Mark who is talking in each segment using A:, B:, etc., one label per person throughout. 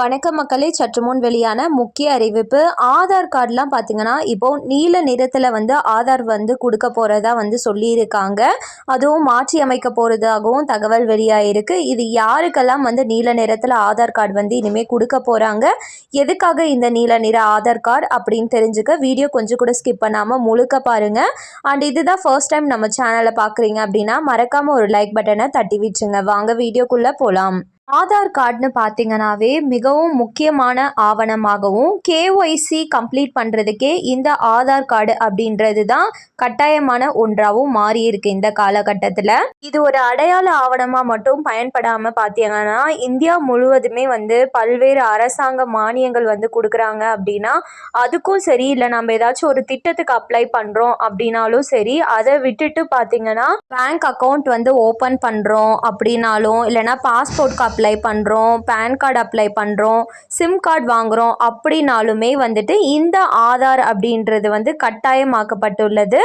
A: வணக்கம் மக்களே சற்று முன் வெளியான முக்கிய அறிவிப்பு. ஆதார் கார்டெலாம் பார்த்தீங்கன்னா இப்போ நீல நிறத்தில் வந்து ஆதார் வந்து கொடுக்க போகிறதா வந்து சொல்லியிருக்காங்க. அதுவும் மாற்றி அமைக்க போகிறதாகவும் தகவல் வெளியாகிருக்கு இது யாருக்கெல்லாம் வந்து நீல நிறத்தில் ஆதார் கார்டு வந்து இனிமேல் கொடுக்க போகிறாங்க எதுக்காக இந்த நீல நிற ஆதார் கார்டு அப்படின்னு தெரிஞ்சுக்க வீடியோ கொஞ்சம் கூட ஸ்கிப் பண்ணாமல் முழுக்க பாருங்கள் அண்ட் இதுதான் ஃபர்ஸ்ட் டைம் நம்ம சேனலை பார்க்குறீங்க அப்படின்னா மறக்காமல் ஒரு லைக் பட்டனை தட்டி விட்டுருங்க. வாங்க வீடியோக்குள்ளே போகலாம் ஆதார் கார்டுன்னு பார்த்தீங்கன்னாவே மிகவும் முக்கியமான ஆவணமாகவும் கேஒய்சி கம்ப்ளீட் பண்ணுறதுக்கே இந்த ஆதார் கார்டு அப்படின்றது தான் கட்டாயமான ஒன்றாகவும் மாறி இருக்கு இந்த காலகட்டத்தில். இது ஒரு அடையாள ஆவணமாக மட்டும் பயன்படாமல் பார்த்தீங்கன்னா இந்தியா முழுவதுமே வந்து பல்வேறு அரசாங்க மானியங்கள் வந்து கொடுக்குறாங்க அப்படின்னா அதுக்கும் சரி இல்லை நம்ம ஏதாச்சும் ஒரு திட்டத்துக்கு அப்ளை பண்ணுறோம் அப்படின்னாலும் சரி அதை விட்டுட்டு பார்த்தீங்கன்னா பேங்க் அக்கௌண்ட் வந்து ஓப்பன் பண்ணுறோம் அப்படின்னாலும் இல்லைனா பாஸ்போர்ட் அப்ளை பண்ணுறோம் பேன் கார்டு அப்ளை பண்ணுறோம் சிம் கார்டு வாங்குகிறோம் அப்படின்னாலுமே வந்துட்டு இந்த ஆதார் அப்படின்றது வந்து கட்டாயமாக்கப்பட்டுள்ளது.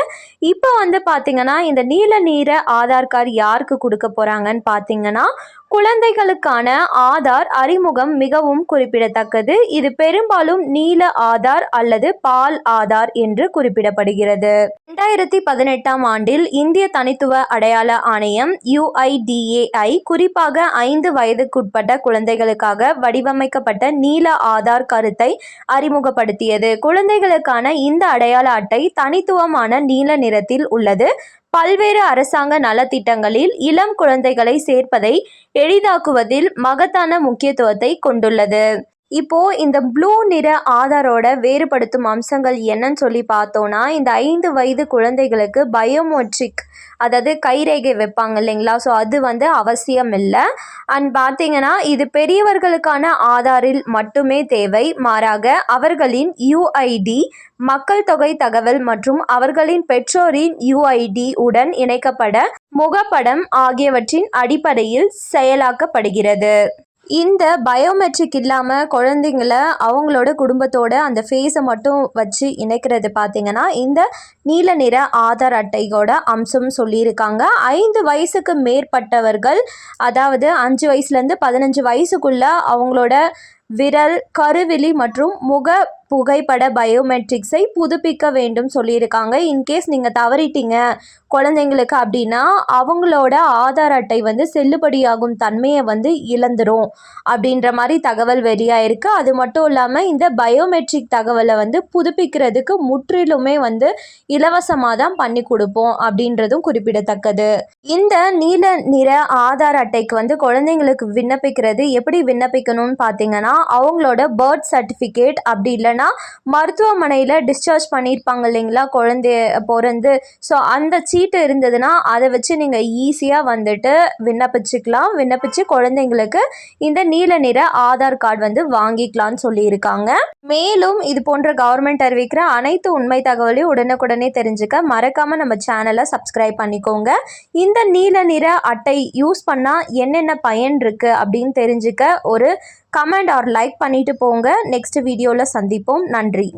A: இப்போ வந்து பார்த்திங்கன்னா இந்த நீல நீர ஆதார் கார்டு யாருக்கு கொடுக்க போகிறாங்கன்னு பார்த்தீங்கன்னா குழந்தைகளுக்கான ஆதார் அறிமுகம் மிகவும் குறிப்பிடத்தக்கது. இது பெரும்பாலும் நீல ஆதார் அல்லது பால் ஆதார் என்று குறிப்பிடப்படுகிறது. இரண்டாயிரத்தி பதினெட்டாம் ஆண்டில் இந்திய தனித்துவ அடையாள ஆணையம் யுஐடிஏஐ குறிப்பாக ஐந்து வயதுக்குட்பட்ட குழந்தைகளுக்காக வடிவமைக்கப்பட்ட நீல ஆதார் கருத்தை அறிமுகப்படுத்தியது. குழந்தைகளுக்கான இந்த அடையாள அட்டை தனித்துவமான நீல நிறத்தில் உள்ளது. பல்வேறு அரசாங்க நலத்திட்டங்களில் இளம் குழந்தைகளை சேர்ப்பதை எளிதாக்குவதில் மகத்தான முக்கியத்துவத்தை கொண்டுள்ளது. இப்போ இந்த ப்ளூ நிற ஆதாரோட வேறுபடுத்தும் அம்சங்கள் என்னன்னு சொல்லி பார்த்தோன்னா இந்த ஐந்து வயது குழந்தைகளுக்கு பயோமெட்ரிக் அதாவது கைரேகை வைப்பாங்க இல்லைங்களா? ஸோ அது வந்து அவசியம் இல்லை. அண்ட் பார்த்தீங்கன்னா இது பெரியவர்களுக்கான ஆதாரில் மட்டுமே தேவை. மாறாக அவர்களின் யுஐடி மக்கள் தொகை தகவல் மற்றும் அவர்களின் பெற்றோரின் யுஐடி உடன் இணைக்கப்பட முகப்படம் ஆகியவற்றின் அடிப்படையில் செயலாக்கப்படுகிறது. இந்த பயோமெட்ரிக் இல்லாமல் குழந்தைங்கள அவங்களோட குடும்பத்தோட அந்த ஃபேஸை மட்டும் வச்சு இணைக்கிறது பார்த்திங்கன்னா இந்த நீல நிற ஆதார் அட்டையோட அம்சம் சொல்லியிருக்காங்க. ஐந்து வயசுக்கு மேற்பட்டவர்கள் அதாவது அஞ்சு வயசுலேருந்து பதினஞ்சு வயசுக்குள்ளே அவங்களோட விரல் கருவிழி மற்றும் முக புகைப்பட பயோமெட்ரிக்ஸை புதுப்பிக்க வேண்டும் சொல்லியிருக்காங்க. இன்கேஸ் நீங்கள் தவறிட்டீங்க குழந்தைங்களுக்கு அப்படின்னா அவங்களோட ஆதார் அட்டை வந்து செல்லுபடியாகும் தன்மையை வந்து இழந்துரும் அப்படின்ற மாதிரி தகவல் வெளியாயிருக்கு. அது மட்டும் இல்லாமல் இந்த பயோமெட்ரிக் தகவலை வந்து புதுப்பிக்கிறதுக்கு முற்றிலுமே வந்து இலவசமாக தான் பண்ணி கொடுப்போம் அப்படின்றதும் குறிப்பிடத்தக்கது. இந்த நீல நிற ஆதார் அட்டைக்கு வந்து குழந்தைங்களுக்கு விண்ணப்பிக்கிறது எப்படி விண்ணப்பிக்கணும்னு பார்த்தீங்கன்னா அவங்களோட பர்த் சர்டிஃபிகேட் அப்படி இல்லைன்னா என்னென்னா மருத்துவமனையில் டிஸ்சார்ஜ் பண்ணியிருப்பாங்க இல்லைங்களா குழந்தைய பிறந்து. ஸோ அந்த சீட்டு இருந்ததுன்னா அதை வச்சு நீங்கள் ஈஸியாக வந்துட்டு விண்ணப்பிச்சுக்கலாம். விண்ணப்பிச்சு குழந்தைங்களுக்கு இந்த நீல நிற ஆதார் கார்டு வந்து வாங்கிக்கலாம்னு சொல்லியிருக்காங்க. மேலும் இது போன்ற கவர்மெண்ட் அறிவிக்கிற அனைத்து உண்மை தகவலையும் உடனுக்குடனே தெரிஞ்சுக்க மறக்காமல் நம்ம சேனலை சப்ஸ்கிரைப் பண்ணிக்கோங்க. இந்த நீல நிற அட்டை யூஸ் பண்ணால் என்னென்ன பயன் இருக்குது அப்படின்னு தெரிஞ்சுக்க ஒரு கமெண்ட் ஆர் லைக் பண்ணிவிட்டு போங்க. நெக்ஸ்ட் வீடியோவில் சந்திப்போம். நன்றி.